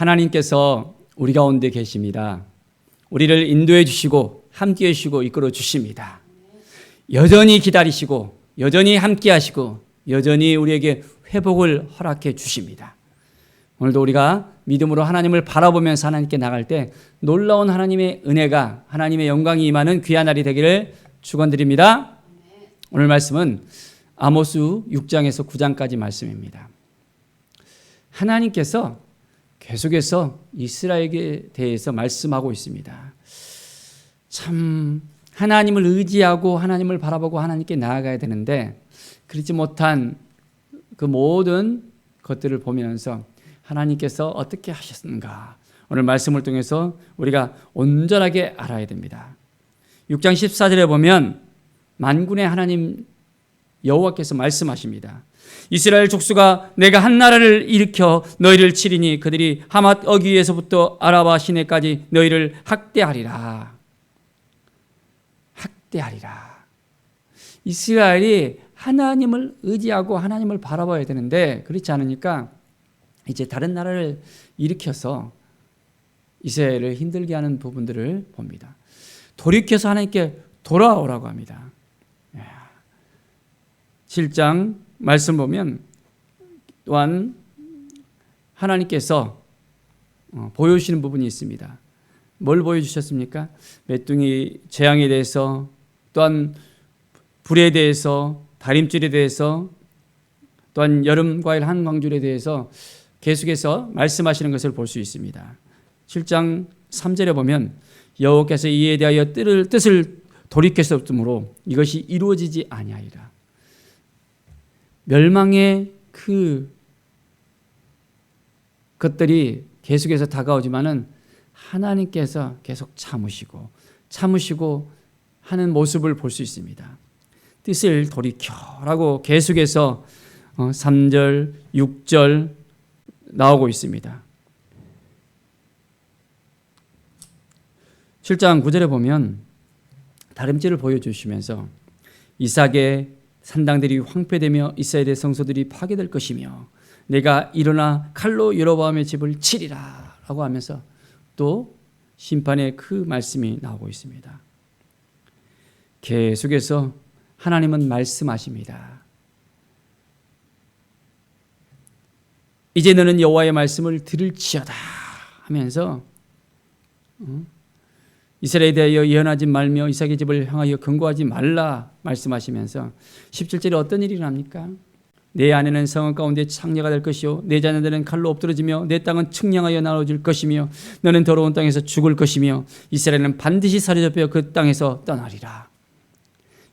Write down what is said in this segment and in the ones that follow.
하나님께서 우리 가운데 계십니다. 우리를 인도해 주시고 함께 해 주시고 이끌어 주십니다. 여전히 기다리시고 여전히 함께 하시고 여전히 우리에게 회복을 허락해 주십니다. 오늘도 우리가 믿음으로 하나님을 바라보면서 하나님께 나갈 때 놀라운 하나님의 은혜가 하나님의 영광이 임하는 귀한 날이 되기를 축원드립니다. 오늘 말씀은 아모스 6장에서 9장까지 말씀입니다. 하나님께서 계속해서 이스라엘에 대해서 말씀하고 있습니다. 참 하나님을 의지하고 하나님을 바라보고 하나님께 나아가야 되는데 그렇지 못한 그 모든 것들을 보면서 하나님께서 어떻게 하셨는가 오늘 말씀을 통해서 우리가 온전하게 알아야 됩니다. 6장 14절에 보면 만군의 하나님 여호와께서 말씀하십니다. 이스라엘 족수가 내가 한 나라를 일으켜 너희를 치리니 그들이 하맛 어귀에서부터 아라바 시내까지 너희를 학대하리라. 학대하리라. 이스라엘이 하나님을 의지하고 하나님을 바라봐야 되는데 그렇지 않으니까 이제 다른 나라를 일으켜서 이스라엘을 힘들게 하는 부분들을 봅니다. 돌이켜서 하나님께 돌아오라고 합니다. 7장 말씀 보면 또한 하나님께서 어, 보여주시는 부분이 있습니다. 뭘 보여주셨습니까? 메뚜기 재앙에 대해서 또한 불에 대해서 다림줄에 대해서 또한 여름 과일 한 광줄에 대해서 계속해서 말씀하시는 것을 볼 수 있습니다. 7장 3절에 보면 여호께서 이에 대하여 뜻을 돌이켰었으므로 이것이 이루어지지 아니하리라. 멸망의 그 것들이 계속해서 다가오지만은 하나님께서 계속 참으시고 참으시고 하는 모습을 볼 수 있습니다. 뜻을 돌이켜라고 계속해서 3절, 어, 6절 나오고 있습니다. 7장 9절에 보면 다림질을 보여주시면서 이삭의 산당들이 황폐되며 이스라엘의 성소들이 파괴될 것이며 내가 일어나 칼로 여로보암의 집을 치리라 라고 하면서 또 심판의 그 말씀이 나오고 있습니다. 계속해서 하나님은 말씀하십니다. 이제 너는 여호와의 말씀을 들을지어다 하면서 어? 이스라엘에 대하여 예언하지 말며 이삭의 집을 향하여 근거하지 말라 말씀하시면서 17절에 어떤 일이 납니까? 내 아내는 성읍 가운데 창녀가 될 것이요 내 자녀들은 칼로 엎드러지며 내 땅은 측량하여 나눠질 것이며 너는 더러운 땅에서 죽을 것이며 이스라엘은 반드시 사로잡혀 그 땅에서 떠나리라.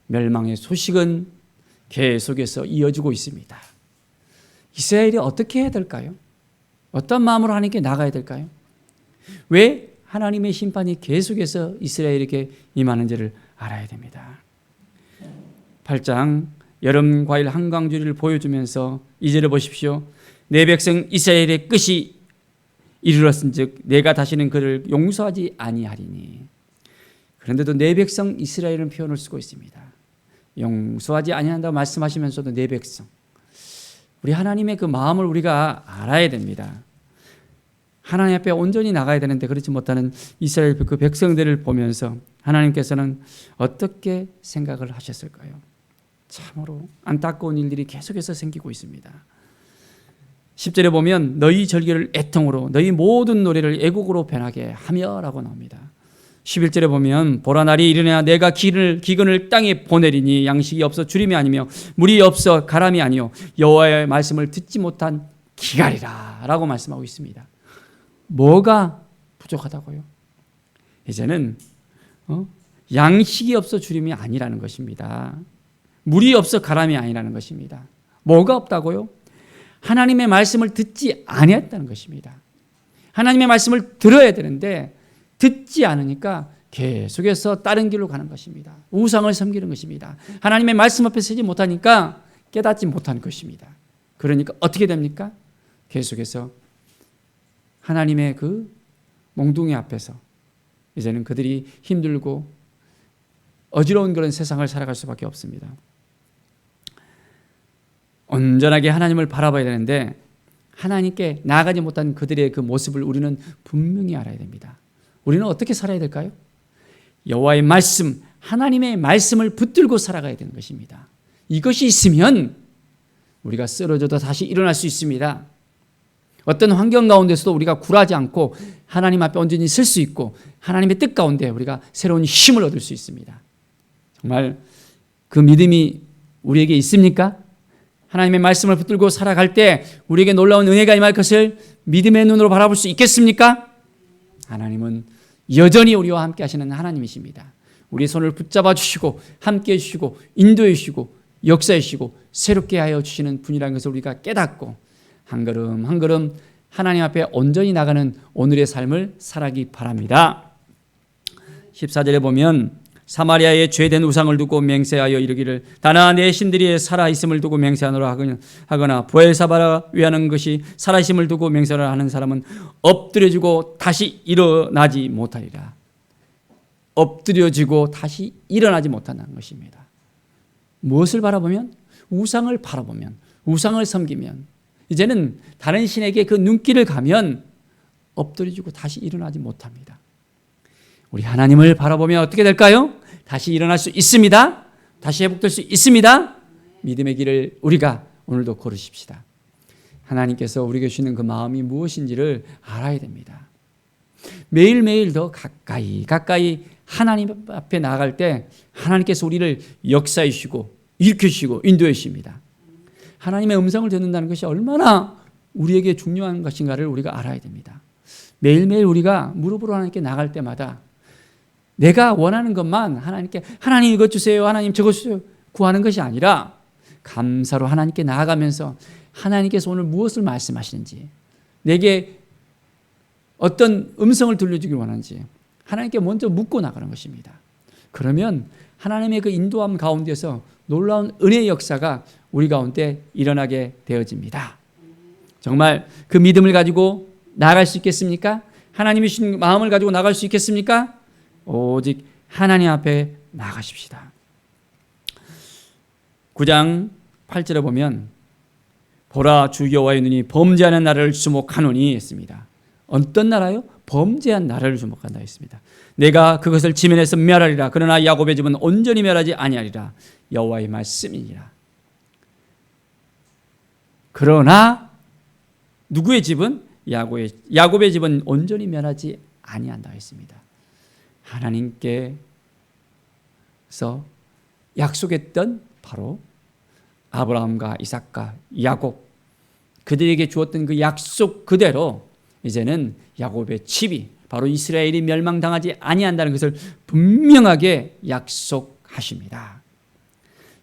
멸망의 소식은 계속해서 이어지고 있습니다. 이스라엘이 어떻게 해야 될까요? 어떤 마음으로 하나님께 나가야 될까요? 왜 하나님의 심판이 계속해서 이스라엘에게 임하는지를 알아야 됩니다. 8장 여름 과일 한강주리를 보여주면서 이제를 보십시오. 내 백성 이스라엘의 끝이 이르렀은즉 내가 다시는 그를 용서하지 아니하리니. 그런데도 내 백성 이스라엘은 표현을 쓰고 있습니다. 용서하지 아니한다고 말씀하시면서도 내 백성. 우리 하나님의 그 마음을 우리가 알아야 됩니다. 하나님 앞에 온전히 나가야 되는데 그렇지 못하는 이스라엘 그 백성들을 보면서 하나님께서는 어떻게 생각을 하셨을까요? 참으로 안타까운 일들이 계속해서 생기고 있습니다. 10절에 보면 너희 절기를 애통으로 너희 모든 노래를 애곡으로 변하게 하며라고 나옵니다. 11절에 보면 보라 날이 이르냐 내가 기를 기근을 땅에 보내리니 양식이 없어 주림이 아니며 물이 없어 가람이 아니요 여호와의 말씀을 듣지 못한 기갈이라라고 말씀하고 있습니다. 뭐가 부족하다고요? 이제는 어? 양식이 없어 주림이 아니라는 것입니다. 물이 없어 가람이 아니라는 것입니다. 뭐가 없다고요? 하나님의 말씀을 듣지 아니했다는 것입니다. 하나님의 말씀을 들어야 되는데 듣지 않으니까 계속해서 다른 길로 가는 것입니다. 우상을 섬기는 것입니다. 하나님의 말씀 앞에 서지 못하니까 깨닫지 못하는 것입니다. 그러니까 어떻게 됩니까? 계속해서 하나님의 그 몽둥이 앞에서 이제는 그들이 힘들고 어지러운 그런 세상을 살아갈 수밖에 없습니다. 온전하게 하나님을 바라봐야 되는데 하나님께 나아가지 못한 그들의 그 모습을 우리는 분명히 알아야 됩니다. 우리는 어떻게 살아야 될까요? 여호와의 말씀, 하나님의 말씀을 붙들고 살아가야 되는 것입니다. 이것이 있으면 우리가 쓰러져도 다시 일어날 수 있습니다. 어떤 환경 가운데서도 우리가 굴하지 않고 하나님 앞에 온전히 설수 있고 하나님의 뜻 가운데 우리가 새로운 힘을 얻을 수 있습니다. 정말 그 믿음이 우리에게 있습니까? 하나님의 말씀을 붙들고 살아갈 때 우리에게 놀라운 은혜가 임할 것을 믿음의 눈으로 바라볼 수 있겠습니까? 하나님은 여전히 우리와 함께 하시는 하나님이십니다. 우리 손을 붙잡아 주시고 함께 해 주시고 인도해 주시고 역사해 주시고 새롭게 하여 주시는 분이라는 것을 우리가 깨닫고 한 걸음 한 걸음 하나님 앞에 온전히 나가는 오늘의 삶을 살아기 바랍니다. 14절에 보면 사마리아에 죄된 우상을 두고 맹세하여 이르기를 다나 내 신들이 살아 있음을 두고 맹세하노라 하거나 부엘사바라 위하는 것이 살아 있음을 두고 맹세를 하는 사람은 엎드려지고 다시 일어나지 못하리라. 엎드려지고 다시 일어나지 못한다는 것입니다. 무엇을 바라보면 우상을 바라보면 우상을 섬기면 이제는 다른 신에게 그 눈길을 가면 엎드려지고 다시 일어나지 못합니다. 우리 하나님을 바라보면 어떻게 될까요? 다시 일어날 수 있습니다. 다시 회복될 수 있습니다. 믿음의 길을 우리가 오늘도 걸으십시다. 하나님께서 우리에게 주시는 그 마음이 무엇인지를 알아야 됩니다. 매일매일 더 가까이 가까이 하나님 앞에 나아갈 때 하나님께서 우리를 역사해 주시고 일으켜 주시고 인도해 주십니다. 하나님의 음성을 듣는다는 것이 얼마나 우리에게 중요한 것인가를 우리가 알아야 됩니다. 매일매일 우리가 무릎으로 하나님께 나갈 때마다 내가 원하는 것만 하나님께 하나님 이것 주세요. 하나님 저것 주세요. 구하는 것이 아니라 감사로 하나님께 나아가면서 하나님께서 오늘 무엇을 말씀하시는지 내게 어떤 음성을 들려주길 원하는지 하나님께 먼저 묻고 나가는 것입니다. 그러면 하나님의 그 인도함 가운데서 놀라운 은혜의 역사가 우리 가운데 일어나게 되어집니다. 정말 그 믿음을 가지고 나아갈 수 있겠습니까? 하나님이 주신 마음을 가지고 나갈 수 있겠습니까? 오직 하나님 앞에 나가십시다. 9장 8절에 보면 보라 주 여호와의 눈이 범죄하는 나라를 주목하노니 했습니다. 어떤 나라요? 범죄한 나라를 주목한다 했습니다. 내가 그것을 지면에서 멸하리라. 그러나 야곱의 집은 온전히 멸하지 아니하리라. 여호와의 말씀이니라. 그러나 누구의 집은 야곱의 야곱의 집은 온전히 멸하지 아니한다 했습니다. 하나님께서 약속했던 바로 아브라함과 이삭과 야곱 그들에게 주었던 그 약속 그대로 이제는 야곱의 집이 바로 이스라엘이 멸망당하지 아니한다는 것을 분명하게 약속하십니다.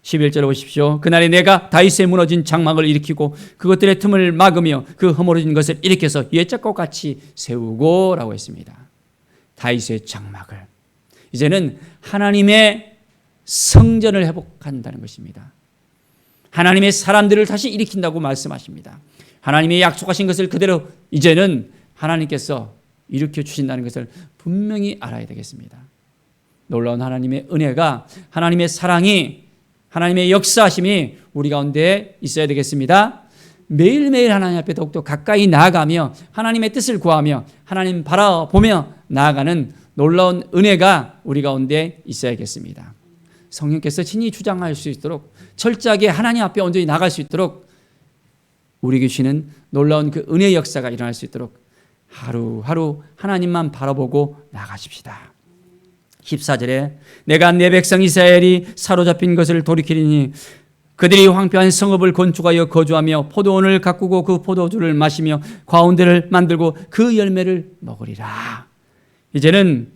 11절 보십시오. 그날에 내가 다윗의 무너진 장막을 일으키고 그것들의 틈을 막으며 그 허물어진 것을 일으켜서 옛적과 같이 세우고 라고 했습니다. 다윗의 장막을 이제는 하나님의 성전을 회복한다는 것입니다. 하나님의 사람들을 다시 일으킨다고 말씀하십니다. 하나님의 약속하신 것을 그대로 이제는 하나님께서 일으켜 주신다는 것을 분명히 알아야 되겠습니다. 놀라운 하나님의 은혜가 하나님의 사랑이 하나님의 역사하심이 우리 가운데 있어야 되겠습니다. 매일매일 하나님 앞에 더욱더 가까이 나아가며 하나님의 뜻을 구하며 하나님 바라보며 나아가는 놀라운 은혜가 우리 가운데 있어야겠습니다. 성령께서 친히 주장할 수 있도록 철저하게 하나님 앞에 온전히 나갈 수 있도록 우리에게 주시는 놀라운 그 은혜 역사가 일어날 수 있도록 하루하루 하나님만 바라보고 나가십시다. 14절에 내가 내 백성 이스라엘이 사로잡힌 것을 돌이키리니 그들이 황폐한 성읍을 건축하여 거주하며 포도원을 가꾸고 그 포도주를 마시며 과운대를 만들고 그 열매를 먹으리라. 이제는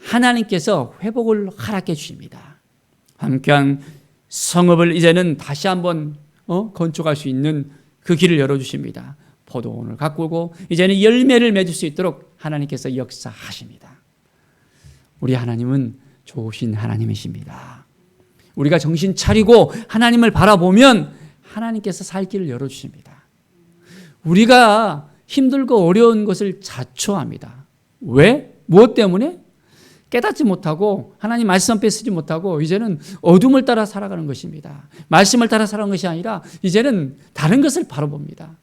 하나님께서 회복을 허락해 주십니다. 황폐한 성읍을 이제는 다시 한번 어? 건축할 수 있는 그 길을 열어 주십니다. 포도원을 가꾸고 이제는 열매를 맺을 수 있도록 하나님께서 역사하십니다. 우리 하나님은 좋으신 하나님이십니다. 우리가 정신 차리고 하나님을 바라보면 하나님께서 살 길을 열어주십니다. 우리가 힘들고 어려운 것을 자초합니다. 왜? 무엇 때문에? 깨닫지 못하고 하나님 말씀 앞에 쓰지 못하고 이제는 어둠을 따라 살아가는 것입니다. 말씀을 따라 살아가는 것이 아니라 이제는 다른 것을 바라봅니다.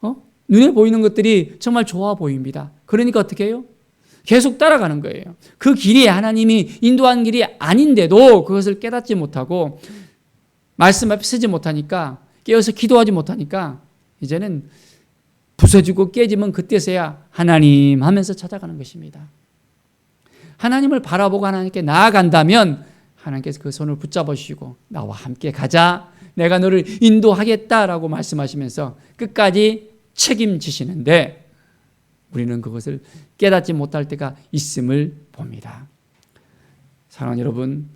어? 눈에 보이는 것들이 정말 좋아 보입니다. 그러니까 어떻게 해요? 계속 따라가는 거예요. 그 길이 하나님이 인도한 길이 아닌데도 그것을 깨닫지 못하고 말씀 앞에 서지 못하니까 깨어서 기도하지 못하니까 이제는 부서지고 깨지면 그때서야 하나님 하면서 찾아가는 것입니다. 하나님을 바라보고 하나님께 나아간다면 하나님께서 그 손을 붙잡아 주시고 나와 함께 가자. 내가 너를 인도하겠다라고 말씀하시면서 끝까지 책임지시는데 우리는 그것을 깨닫지 못할 때가 있음을 봅니다. 사랑하는 여러분,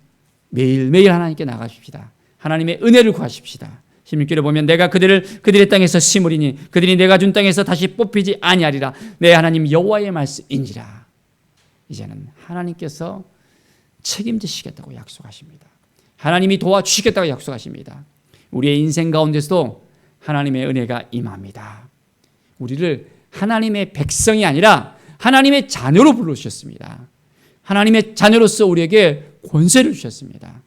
매일매일 하나님께 나가십시다. 하나님의 은혜를 구하십시다. 16절에 보면 내가 그들을 그들의 땅에서 심으리니 그들이 내가 준 땅에서 다시 뽑히지 아니하리라. 내 하나님 여호와의 말씀인지라. 이제는 하나님께서 책임지시겠다고 약속하십니다. 하나님이 도와주시겠다고 약속하십니다. 우리의 인생 가운데서도 하나님의 은혜가 임합니다. 우리를 하나님의 백성이 아니라 하나님의 자녀로 불러주셨습니다. 하나님의 자녀로서 우리에게 권세를 주셨습니다.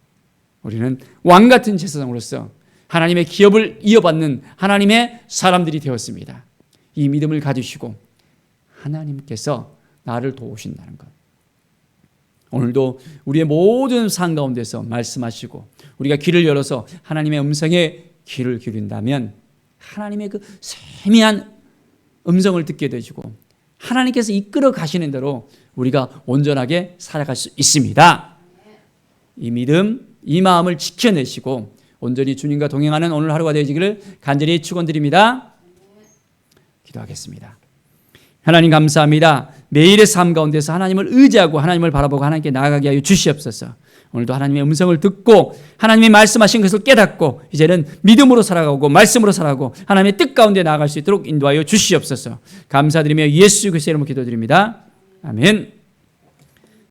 우리는 왕 같은 제사장으로서 하나님의 기업을 이어받는 하나님의 사람들이 되었습니다. 이 믿음을 가지시고 하나님께서 나를 도우신다는 것. 오늘도 우리의 모든 삶 가운데서 말씀하시고 우리가 귀를 열어서 하나님의 음성에 귀를 기울인다면 하나님의 그 세미한 음성을 듣게 되시고 하나님께서 이끌어 가시는 대로 우리가 온전하게 살아갈 수 있습니다. 이 믿음, 이 마음을 지켜내시고 온전히 주님과 동행하는 오늘 하루가 되시기를 간절히 축원드립니다. 기도하겠습니다. 하나님 감사합니다. 매일의 삶 가운데서 하나님을 의지하고 하나님을 바라보고 하나님께 나아가게 하여 주시옵소서. 오늘도 하나님의 음성을 듣고 하나님이 말씀하신 것을 깨닫고 이제는 믿음으로 살아가고 말씀으로 살아가고 하나님의 뜻 가운데 나아갈 수 있도록 인도하여 주시옵소서. 감사드리며 예수 그리스도의 이름으로 기도드립니다. 아멘.